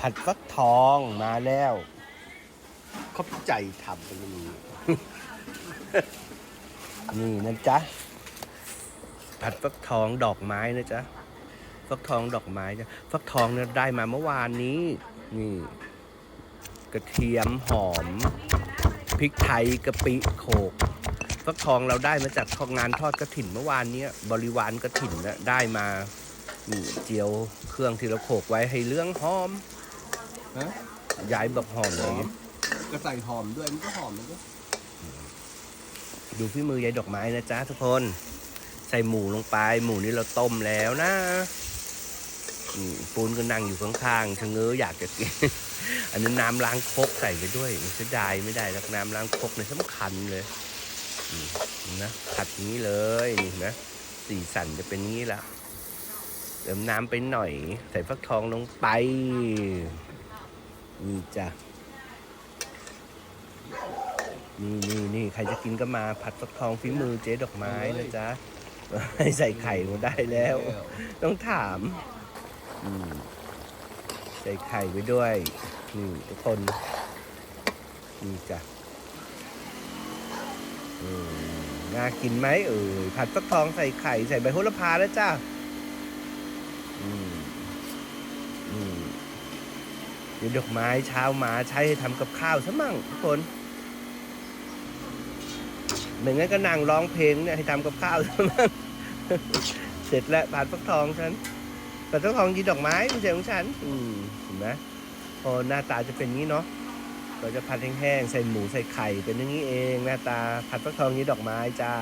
ผัดฟักทองมาแล้วเขาใจทำเป็นอย่นี้ นี่นะจ๊ะ ผัดฟักทองดอกไม้นะจ๊ะ ฟักทองดอกไม้จ้ะ ฟักทองเนี่ยได้มาเมื่อวานนี้ นี่ กระเทียมหอม พริกไทยกะปิโขกฟักทองเราได้มาจากงงานทอดกระถิ่นเมื่อวานเนี้ยบริวารกระถิ่นนะได้มานี่เจียวเครื่องที่เราโขกไว้ให้เรื่องหอม ฮะยายบอกหอมเลยก็ใส่หอมด้วยมันก็หอมมันก็ดูพี่มือยายดอกไม้นะจ๊ะทุกคน ใส่หมูลงไป หมูนี่เราต้มแล้วนะอืมปูนก็นั่งอยู่ข้างๆชะเง้ออยากจะกิน อันนี้น้ำล้างครกใส่ไปด้วยมันจะได้ไม่ได้แล้วน้ำล้างครกเนี่ยสำคัญเลยอืมนะผัดอย่างนี้เลยนี่นะสีสันจะเป็นอย่างนี้ละเติมน้ำไปหน่อย ใส่ฟักทองลงไป นี่จ้ะนี่นี่นี่ใครจะกินก็มาผัดฟักทองฝีมือเจ๊ดอกไม้นะจ๊ะให้ใส่ไข่มาได้แล้ว ต้องถามอืมใส่ไข่ไปด้วยนี่ทุกคนนี่จ้ะอืมน่ากินไหมเอ่ยผัดฟักทองใส่ไข่ใส่ใบโหระพาแล้วจ้าอืม เดี๋ยวดอกไม้เช้ามาใช้ให้ทำกับข้าวซะมั่งทุกคนเหมือนงั้นก็นั่งร้องเพลงเนี่ยให้ทำกับข้าวซะมั่งเสร็จแล้วผ่านฟักทองฉันผัดฟักทองยีดอกไม้ไม่ใช่ของฉัน อืมเห็นไหมพอหน้าตาจะเป็นงี้เนาะเราจะผัดแห้งๆใส่หมูใส่ไข่เป็นอย่างนี้เอง หน้าตาผัดฟักทองยีดอกไม้จ้า